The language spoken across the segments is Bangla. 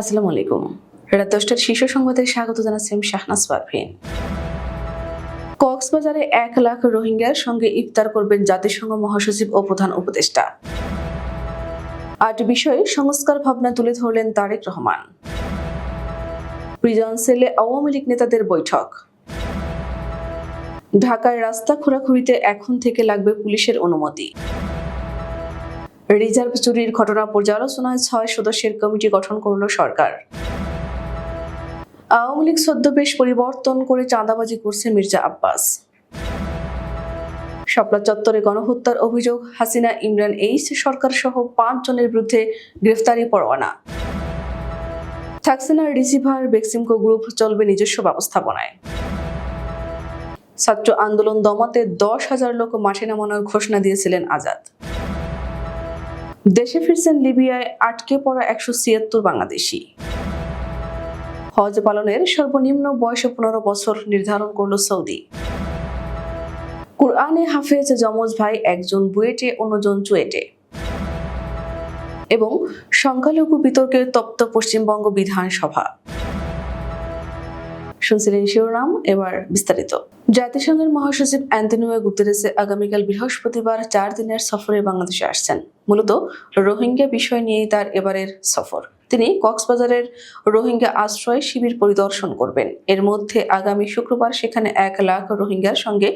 আসসালামু আলাইকুম। রাত দশটার শীর্ষ সংবাদে স্বাগত জানাচ্ছি আমি শাহনাজ পারভিন। কক্সবাজারে এক লাখ রোহিঙ্গার সঙ্গে ইফতার করবেন জাতিসংঘ মহাসচিব ও প্রধান উপদেষ্টা। আট বিষয়ে সংস্কার ভাবনা তুলে ধরলেন তারেক রহমান। প্রিজন সেলে আওয়ামী লীগ নেতাদের বৈঠক। ঢাকার রাস্তা খোরাখুরিতে এখন থেকে লাগবে পুলিশের অনুমতি। রিজার্ভ চুরির ঘটনা পর্যালোচনায় ছয় সদস্যের কমিটি গঠন করল সরকার। আওয়ামী লীগ ছদ্মবেশ পরিবর্তন করে চাঁদাবাজি করছে মির্জা আব্বাস। শাপলা চত্বরে গণহত্যার অভিযোগ, হাসিনা, ইমরান, এইচ সরকার সহ পাঁচ জনের বিরুদ্ধে গ্রেফতারি পরোয়ানা। থাকছে না রিসিভার বেক্সিমকো গ্রুপ চলবে নিজস্ব ব্যবস্থাপনায়। ছাত্র আন্দোলন দমাতে দশ হাজার লোক মাঠে নামানোর ঘোষণা দিয়েছিলেন আজাদ। দেশে ফিরছেন লিবিয়ায় আটকে পড়া একশো ছিয়াত্তর বাংলাদেশি। হজ পালনের সর্বনিম্ন বয়স পনেরো বছর নির্ধারণ করল সৌদি। কুরআনে হাফেজ যমজ ভাই একজন বুয়েটে, অন্যজন চুয়েটে। এবং সংখ্যালঘু বিতর্কে তপ্ত পশ্চিমবঙ্গ বিধানসভা। শুনছিলেন শিরোনাম, এবার বিস্তারিত। জাতিসংঘের মহাসচিব অ্যান্টনিও গুতেরেসে আগামীকাল বৃহস্পতিবার চার দিনের সফরে বাংলাদেশে আসছেন। মূলত রোহিঙ্গা বিষয় নিয়েই তার এবারের সফর। তিনি কক্সবাজারের রোহিঙ্গা আশ্রয় শিবির পরিদর্শন করবেন। এর মধ্যে আগামী শুক্রবার সেখানে এক লাখ রোহিঙ্গার সঙ্গে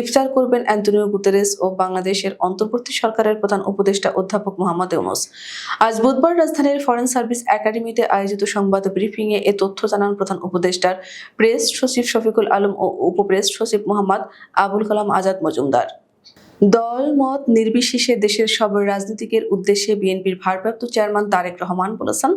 ইফতার করবেন অ্যান্টনিও গুতেরেস ও বাংলাদেশের অন্তর্বর্তী সরকারের প্রধান উপদেষ্টা অধ্যাপক মোহাম্মদ ইউনুস। আজ বুধবার রাজধানীর ফরেন সার্ভিস একাডেমিতে আয়োজিত সংবাদ ব্রিফিংয়ে এ তথ্য জানান প্রধান উপদেষ্টার প্রেস সচিব শফিকুল আলম ও উপপ্রেস সচিব মোহাম্মদ আবুল কালাম আজাদ মজুমদার। দল, মত নির্বিশেষে দেশের সব রাজনীতিকের উদ্দেশ্যে বিএনপির ভারপ্রাপ্ত চেয়ারম্যান তারেক রহমান বলেছেন,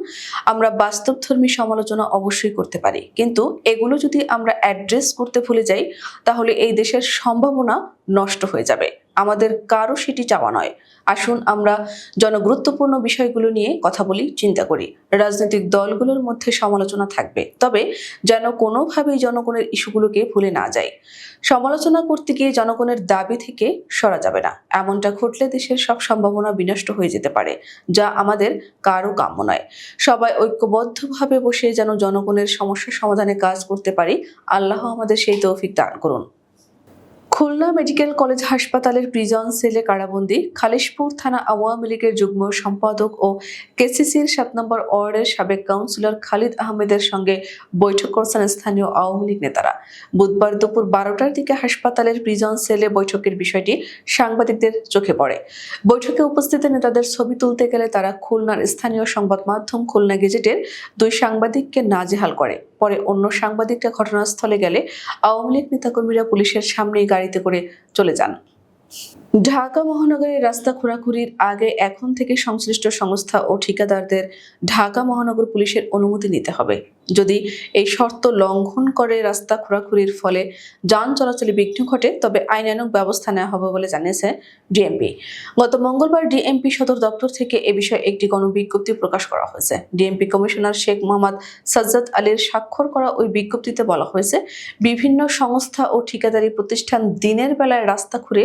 আমরা বাস্তবধর্মী সমালোচনা অবশ্যই করতে পারি। কিন্তু এগুলো যদি আমরা অ্যাড্রেস করতে ভুলে যাই, তাহলে এই দেশের সম্ভাবনা নষ্ট হয়ে যাবে। আমাদের কারও সেটি চাওয়া নয়। আসুন আমরা জনগুরুত্বপূর্ণ বিষয়গুলো নিয়ে কথা বলি, চিন্তা করি। রাজনৈতিক দলগুলোর মধ্যে সমালোচনা থাকবে। তবে যেন কোনোভাবেই জনগণের ইস্যুগুলোকে ভুলে না যায় সমালোচনা করতে গিয়ে জনগণের দাবি থেকে সরা যাবে না। এমনটা ঘটলে দেশের সব সম্ভাবনা বিনষ্ট হয়ে যেতে পারে, যা আমাদের কারও কাম্য নয়। সবাই ঐক্যবদ্ধভাবে বসে যেন জনগণের সমস্যা সমাধানে কাজ করতে পারি, আল্লাহ আমাদের সেই তৌফিক দান করুন। খুলনা মেডিকেল কলেজ হাসপাতালের প্রিজন সেলে কারাবন্দি খালিশপুর থানা আওয়ামী লীগের যুগ্ম সম্পাদক ও কেসিসির সাত নম্বর ওয়ার্ডের সাবেক কাউন্সিলর খালিদ আহমেদের সঙ্গে বৈঠক করছেন স্থানীয় আওয়ামী লীগ নেতারা। বুধবার দুপুর বারোটার দিকে হাসপাতালের প্রিজন সেলে বৈঠকের বিষয়টি সাংবাদিকদের চোখে পড়ে। বৈঠকে উপস্থিত নেতাদের ছবি তুলতে গেলে তারা খুলনার স্থানীয় সংবাদ মাধ্যম খুলনা গেজেটের দুই সাংবাদিককে নাজেহাল করে। পরে অন্য সাংবাদিকরা ঘটনাস্থলে গেলে আওয়ামী লীগ নেতাকর্মীরা পুলিশের সামনেই গাড়িতে করে চলে যান। ঢাকা মহানগরের রাস্তা খোরাখুরির আগে এখন থেকে সংশ্লিষ্ট সংস্থা ও ঠিকাদারদের ঢাকা মহানগর পুলিশের অনুমতি নিতে হবে। যদি এই শর্ত লঙ্ঘন করে রাস্তা খোরাখুরির ফলে যান চলাচলে বিঘ্ন ঘটে, তবে আইনানুগ ব্যবস্থা নেওয়া হবে বলে জানিয়েছে ডিএমপি। গত মঙ্গলবার ডিএমপি সদর দপ্তর থেকে এ বিষয়ে একটি গণবিজ্ঞপ্তি প্রকাশ করা হয়েছে। ডিএমপি কমিশনার শেখ মোহাম্মদ সাজ্জাদ আলীর স্বাক্ষর করা ওই বিজ্ঞপ্তিতে বলা হয়েছে, বিভিন্ন সংস্থা ও ঠিকাদারি প্রতিষ্ঠান দিনের বেলায় রাস্তা খুঁড়ে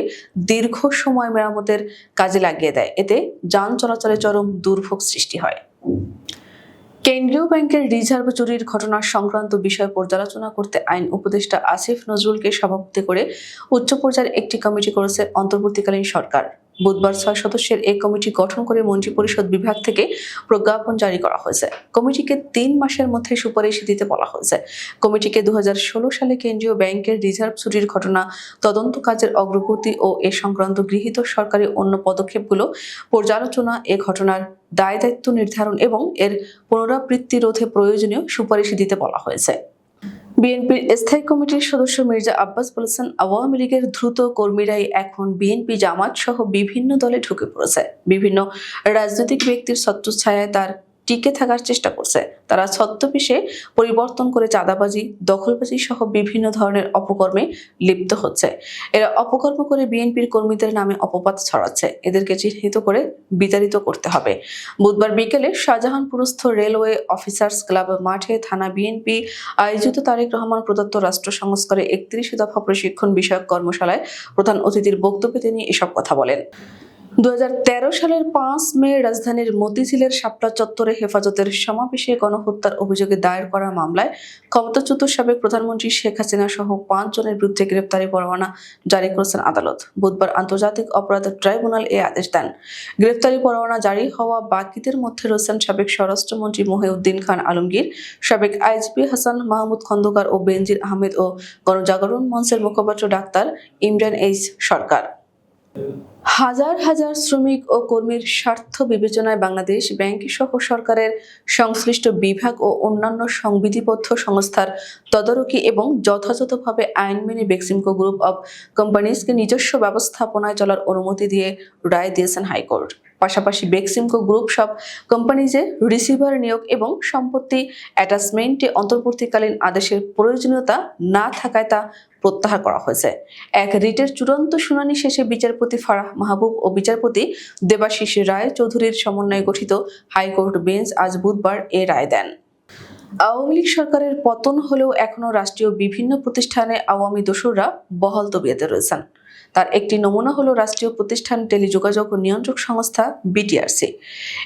দীর্ঘ সময় মেরামতের কাজে লাগিয়ে দেয়। এতে যান চলাচলে চরম দুর্ভোগ সৃষ্টি হয়। কেন্দ্রীয় ব্যাংকের রিজার্ভ চুরির ঘটনা সংক্রান্ত বিষয় পর্যালোচনা করতে আইন উপদেষ্টা আসিফ নজরুলকে সভাপতি করে উচ্চ পর্যায়ের একটি কমিটি করেছে অন্তর্বর্তীকালীন সরকার। বুধবার ছয় সদস্যের এই কমিটি গঠন করে মন্ত্রিপরিষদ বিভাগ থেকে প্রজ্ঞাপন জারি করা হয়েছে। কমিটিকে তিন মাসের মধ্যে সুপারিশ দিতে বলা হয়েছে। কমিটিকে দু হাজার ষোলো সালে কেন্দ্রীয় ব্যাংকের রিজার্ভ চুরির ঘটনা, তদন্ত কাজের অগ্রগতি ও এ সংক্রান্ত গৃহীত সরকারি অন্য পদক্ষেপগুলো পর্যালোচনা, এ ঘটনার দায় দায়িত্ব নির্ধারণ এবং এর পুনরাবৃত্তি রোধে প্রয়োজনীয় সুপারিশ দিতে বলা হয়েছে। বিএনপির স্থায়ী কমিটির সদস্য মির্জা আব্বাস বলেছেন, আওয়ামী লীগের দ্রুত কর্মীরাই এখন বিএনপি জামাত সহ বিভিন্ন দলে ঢুকে পড়েছে। বিভিন্ন রাজনৈতিক ব্যক্তির ছত্রছায়ায় তার টিকে থাকার চেষ্টা করছে। তারা ছদ্মবেশে পরিবর্তন করে চাঁদাবাজি, দখলবাজি সহ বিভিন্ন ধরনের অপকর্মে লিপ্ত হচ্ছে। এরা অপকর্ম করে বিএনপির কর্মীদের নামে অপবাদ ছড়াচ্ছে। এদেরকে চিহ্নিত করে বিতাড়িত করতে হবে। বুধবার বিকেলে শাহজাহানপুরস্থ রেলওয়ে অফিসার্স ক্লাব মাঠে থানা বিএনপি আয়োজিত তারেক রহমান প্রদত্ত রাষ্ট্র সংস্কারে একত্রিশ দফা প্রশিক্ষণ বিষয়ক কর্মশালায় প্রধান অতিথির বক্তব্যে তিনি এসব কথা বলেন। দু হাজার তেরো সালের পাঁচ মে রাজধানীর মতিঝিলের শাপলা চত্বরে হেফাজতের সমাবেশে গণহত্যার অভিযোগে দায়ের করা মামলায় ক্ষমতাচ্যুত সাবেক প্রধানমন্ত্রী শেখ হাসিনা সহ পাঁচ জনের বিরুদ্ধে গ্রেপ্তারি পরোয়ানা জারি করেছেন আদালত। বুধবার আন্তর্জাতিক অপরাধ ট্রাইব্যুনাল এ আদেশ দেন। গ্রেপ্তারি পরোয়ানা জারি হওয়া বাকিদের মধ্যে রয়েছেন সাবেক স্বরাষ্ট্রমন্ত্রী মহিউদ্দিন খান আলমগীর, সাবেক আইজিপি হাসান মাহমুদ খন্দকার ও বেনজির আহমেদ ও গণজাগরণ মঞ্চের মুখপাত্র ডাক্তার ইমরান এইচ সরকার। হাজার হাজার শ্রমিক ও কর্মীর স্বার্থ বিবেচনায় বাংলাদেশ ব্যাংক সহ সরকারের সংশ্লিষ্ট বিভাগ ও অন্যান্য সংবিধিবদ্ধ সংস্থার তদারকি এবং যথাযথভাবে আইন মেনে বেক্সিমকো গ্রুপ অব কোম্পানিজকে নিজস্ব ব্যবস্থাপনায় চলার অনুমতি দিয়ে রায় দিয়েছেন হাইকোর্ট। পাশাপাশি বেক্সিমকো গ্রুপ সব কোম্পানিজে রিসিভার নিয়োগ এবং সম্পত্তি অ্যাটাচমেন্টে অন্তর্বর্তীকালীন আদেশের প্রয়োজনীয়তা না থাকায় তা প্রত্যাহার করা হয়েছে। এক রিটের চূড়ান্ত শুনানি শেষে বিচারপতি ফারাহ মাহবুব ও বিচারপতি দেবাশিস রায় চৌধুরীর সমন্বয়ে গঠিত হাইকোর্ট বেঞ্চ আজ বুধবার এ রায় দেন। আওয়ামী লীগ সরকারের পতন হলেও এখনও রাষ্ট্রীয় বিভিন্ন প্রতিষ্ঠানে আওয়ামী দোসররা বহাল তবিয়াতে রয়েছেন। তার একটি নমুনা হলো রাষ্ট্রীয় প্রতিষ্ঠান টেলিযোগাযোগ ও নিয়ন্ত্রক সংস্থা বিটিআরসি।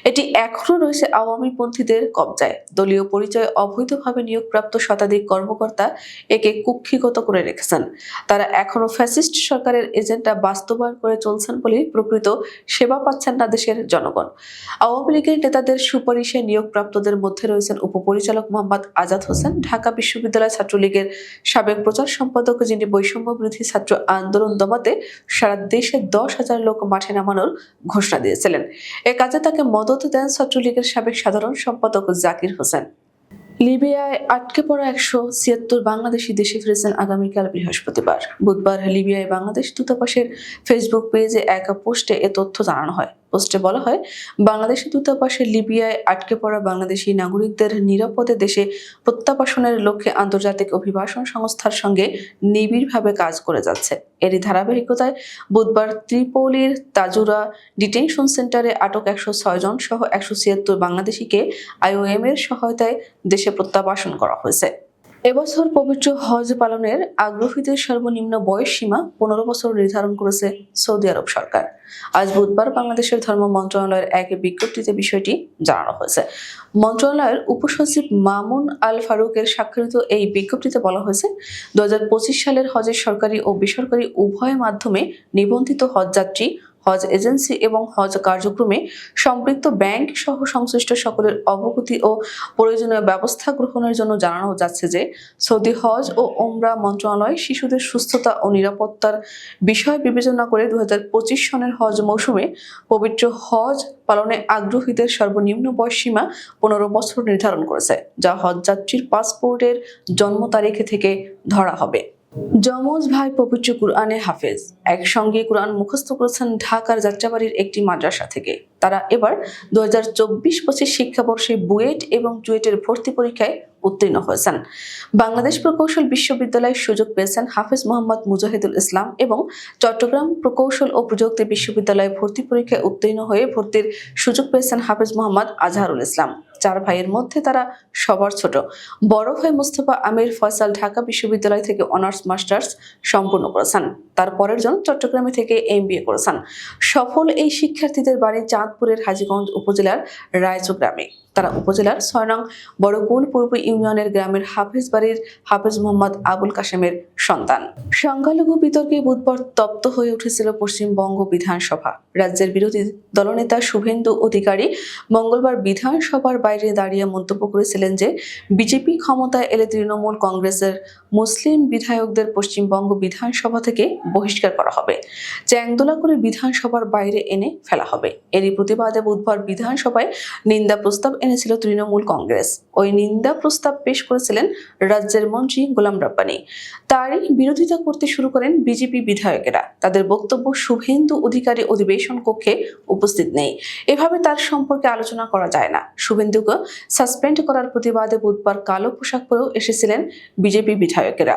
এটি এখনও রয়েছে আওয়ামী পন্থীদের কবজায়। দলীয় পরিচয়ে অবৈধভাবে নিয়োগপ্রাপ্ত শতাধিক কর্মকর্তা একে কুক্ষিগত করে রেখেছেন। তারা এখনও ফ্যাসিস্ট সরকারের এজেন্ডা বাস্তবায়ন করে চলছেন বলে প্রকৃত সেবা পাচ্ছেন না দেশের জনগণ। আওয়ামী লীগের নেতাদের সুপারিশে নিয়োগপ্রাপ্তদের মধ্যে রয়েছেন উপপরিচালক মোহাম্মদ আজাদ হোসেন, ঢাকা বিশ্ববিদ্যালয় ছাত্রলীগের সাবেক প্রচার সম্পাদক যিনি বৈষম্য বিরোধী ছাত্র আন্দোলন দমাতে সারা দেশে দশ হাজার লোক মাঠে নামানোর ঘোষণা দিয়েছিলেন। এ কাজে তাকে মদত দেন ছাত্রলীগের সাবেক সাধারণ সম্পাদক জাকির হোসেন। লিবিয়ায় আটকে পড়া একশো ছিয়াত্তর বাংলাদেশি দেশে ফিরেছেন আগামীকাল বৃহস্পতিবার। বুধবার লিবিয়ায় বাংলাদেশ দূতাবাসের ফেসবুক পেজে এক পোস্টে এ তথ্য জানানো হয়। পোস্টে বলা হয়, বাংলাদেশি দূতাবাসে লিবিয়ায় আটকে পড়া বাংলাদেশি নাগরিকদের নিরাপদে দেশে প্রত্যাবাসনের লক্ষ্যে আন্তর্জাতিক অভিবাসন সংস্থার সঙ্গে নিবিড়ভাবে কাজ করে যাচ্ছে। এরই ধারাবাহিকতায় বুধবার ত্রিপোলির তাজুরা ডিটেনশন সেন্টারে আটক একশো ছয় জন সহ একশো ছিয়াত্তর বাংলাদেশিকে আইওএম এর সহায়তায় দেশে প্রত্যাবাসন করা হয়েছে। এবছর পবিত্র হজ পালনের আগ্রহীদের সর্বনিম্ন বয়স সীমা পনেরো বছর নির্ধারণ করেছে সৌদি আরব সরকার। আজ বুধবার বাংলাদেশের ধর্ম মন্ত্রণালয়ের এক বিজ্ঞপ্তিতে বিষয়টি জানানো হয়েছে। মন্ত্রণালয়ের উপসচিব মামুন আল ফারুকের স্বাক্ষরিত এই বিজ্ঞপ্তিতে বলা হয়েছে দু হাজার পঁচিশ সালের হজের সরকারি ও বেসরকারি উভয় মাধ্যমে নিবন্ধিত হজযাত্রী হজ এজেন্সি এবং হজ কার্যক্রমে সম্পৃক্ত ব্যাংক সহ সংশ্লিষ্ট সকলের অবগতি ও প্রয়োজনীয় ব্যবস্থা গ্রহণের জন্য জানানো যাচ্ছে যে সৌদি হজ ও ওমরা মন্ত্রণালয় শিশুদের সুস্থতা ও নিরাপত্তার বিষয় বিবেচনা করে দু হাজার পঁচিশ সনের হজ মৌসুমে পবিত্র হজ পালনে আগ্রহীদের সর্বনিম্ন বয়সসীমা পনেরো বছর নির্ধারণ করেছে, যা হজযাত্রীর পাসপোর্টের জন্ম তারিখে থেকে ধরা হবে। যমজ ভাই পবিত্র কুরআনে হাফেজ। একসঙ্গে কুরআন মুখস্থ করেছেন ঢাকার যাত্রাবাড়ির একটি মাদ্রাসা থেকে। তারা এবার দু হাজার চব্বিশ পঁচিশ শিক্ষাবর্ষে বুয়েট এবং চুয়েটের ভর্তি পরীক্ষায় উত্তীর্ণ হয়েছেন। বাংলাদেশ প্রকৌশল বিশ্ববিদ্যালয়ের সুযোগ পেয়েছেন হাফেজ মোহাম্মদ মুজাহিদুল ইসলাম এবং চট্টগ্রাম প্রকৌশল ও প্রযুক্তি বিশ্ববিদ্যালয়ে ভর্তি পরীক্ষায় উত্তীর্ণ হয়ে ভর্তির সুযোগ পেয়েছেন হাফেজ মোহাম্মদ আজহারুল ইসলাম। চার ভাইয়ের মধ্যে তারা সবার ছোট। বড় ভাই মুস্তফা আমির ফয়সাল ঢাকা বিশ্ববিদ্যালয় থেকে অনার্স মাস্টার্স সম্পূর্ণ করেছেন। তার পরের জন চট্টগ্রামে থেকে এম করেছেন। সফল এই শিক্ষার্থীদের বাড়ি চাঁদপুরের হাজীগঞ্জ উপজেলার রায়চু গ্রামে। তারা উপজেলার ছয় নং বড়কুল পূর্ব ইউনিয়নের গ্রামের হাফেজ বাড়ির হাফেজ মোহাম্মদ আবুল কাশেমের সন্তান। সংখ্যালঘু বিতর্কে বুধবার তপ্ত হয়ে উঠেছিল পশ্চিমবঙ্গ বিধানসভা। রাজ্যের বিরোধী দলনেতা শুভেন্দু অধিকারী মঙ্গলবার বিধানসভার বাইরে দাঁড়িয়ে মন্তব্য করেছিলেন যে, বিজেপি ক্ষমতায় এলে তৃণমূল কংগ্রেসের মুসলিম বিধায়কদের পশ্চিমবঙ্গ বিধানসভা থেকে বহিষ্কার করা হবে। চ্যাংদোলা করে বিধানসভার বাইরে এনে ফেলা হবে। এরই প্রতিবাদে বুধবার বিধানসভায় নিন্দা প্রস্তাব এনেছিল তৃণমূল কংগ্রেস। ওই নিন্দা প্রস্তাব পেশ করেছিলেন রাজ্যের মন্ত্রী গোলাম রাব্বানি। তারই বিরোধিতা করতে শুরু করেন বিজেপি বিধায়কেরা। তাদের বক্তব্য শুভেন্দু অধিকারী অধিবেশন কক্ষে উপস্থিত নেই। এভাবে তার সম্পর্কে আলোচনা করা যায় না। শুভেন্দুকে সাসপেন্ড করার প্রতিবাদে বুধবার কালো পোশাক পরেও এসেছিলেন বিজেপি বিধায়কেরা।